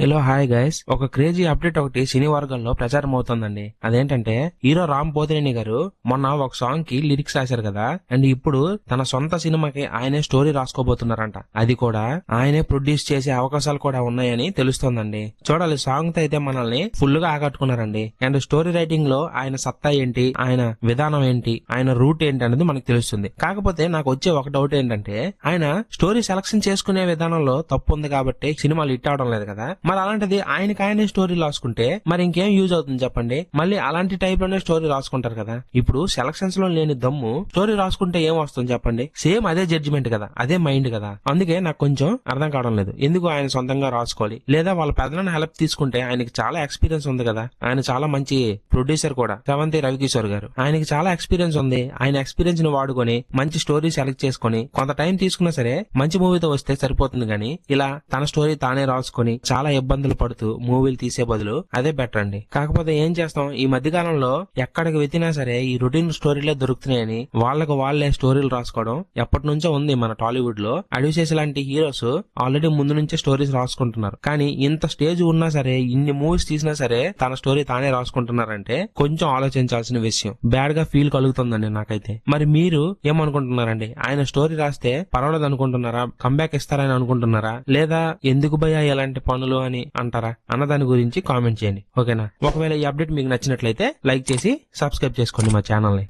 Hello hi guys ఒక crazy update ఒకటి సినీ వర్గంలో ప్రచారం అవుతుందండి. అదేంటంటే హీరో రామ్ పోతినేని గారు మొన్న ఒక సాంగ్కి లిరిక్స్ రాశారు కదా. అండ్ ఇప్పుడు తన సొంత సినిమాకి ఆయనే స్టోరీ రాసుకోబోతున్నారంట. అది కూడా ఆయనే ప్రొడ్యూస్ చేసే అవకాశాలు కూడా ఉన్నాయని తెలుస్తోందండి. చూడాలి సాంగ్తో అయితే మనల్ని ఫుల్గా ఆకట్టుకున్నారండి. అండ్ స్టోరీ రైటింగ్లో ఆయన సత్తా ఏంటి ఆయన విధానం ఏంటి ఆయన రూట్ ఏంటి అనేది మనకు తెలుస్తుంది. కాకపోతే నాకు వచ్చే ఒక డౌట్ ఏంటంటే ఆయన స్టోరీ సెలక్షన్ చేసుకునే విధానంలో తప్పు ఉంది కాబట్టి సినిమాలు హిట్ అవడం లేదు కదా. మరి అలాంటిది ఆయనకి ఆయనే స్టోరీ రాసుకుంటే మరి ఇంకేం యూజ్ అవుతుంది చెప్పండి? మళ్ళీ అలాంటి టైప్లోనే స్టోరీ రాసుకుంటారు కదా. ఇప్పుడు సెలక్షన్స్లో లేని దమ్ము స్టోరీ రాసుకుంటే ఏం వస్తుంది చెప్పండి? సేమ్ అదే జడ్జిమెంట్ కదా అదే మైండ్ కదా. అందుకే నాకు కొంచెం అర్థం కావడం లేదు. ఎందుకు ఆయన సొంతంగా రాసుకోవాలి? లేదా వాళ్ళ పెద్దలను హెల్ప్ తీసుకుంటే ఆయనకి చాలా ఎక్స్పీరియన్స్ ఉంది కదా. ఆయన చాలా మంచి ప్రొడ్యూసర్ కూడా. శ్రవంతి రవికిషోర్ గారు. ఆయనకి చాలా ఎక్స్పీరియన్స్ ఉంది. ఆయన ఎక్స్పీరియన్స్ని వాడుకొని మంచి స్టోరీ సెలెక్ట్ చేసుకొని కొంత టైం తీసుకున్నా సరే మంచి మూవీతో వస్తే సరిపోతుంది కానీ ఇలా తన స్టోరీ తానే రాసుకొని చాలా ఇబ్బందులు పడుతూ మూవీలు తీసే బదులు అదే బెటర్ అండి. కాకపోతే ఏం చేస్తాం? ఈ మధ్య కాలంలో ఎక్కడికి వెతినా సరే ఈ రొటీన్ స్టోరీలే దొరుకుతున్నాయని వాళ్ళకు వాళ్ళే స్టోరీలు రాసుకోవడం ఎప్పటి నుంచో ఉంది మన టాలీవుడ్లో అడివిశేష లాంటి హీరోస్ ఆల్రెడీ ముందు నుంచే స్టోరీస్ రాసుకుంటున్నారు. కానీ ఇంత స్టేజ్ ఉన్నా సరే ఇన్ని మూవీస్ తీసినా సరే తన స్టోరీ తానే రాసుకుంటున్నారంటే కొంచెం ఆలోచించాల్సిన విషయం. బ్యాడ్గా ఫీల్ కలుగుతుందండి నాకైతే. మరి మీరు ఏమనుకుంటున్నారండి? ఆయన స్టోరీ రాస్తే పర్వాలేదు అనుకుంటున్నారా? కంబ్యాక్ ఇస్తారని అనుకుంటున్నారా? లేదా ఎందుకు భయ ఎలాంటి పనులు అని అంటారా? అన్న దాని గురించి కామెంట్ చేయండి. ఓకేనా? ఒకవేళ ఈ అప్డేట్ మీకు నచ్చినట్లయితే లైక్ చేసి సబ్స్క్రైబ్ చేసుకోండి మా ఛానల్ని.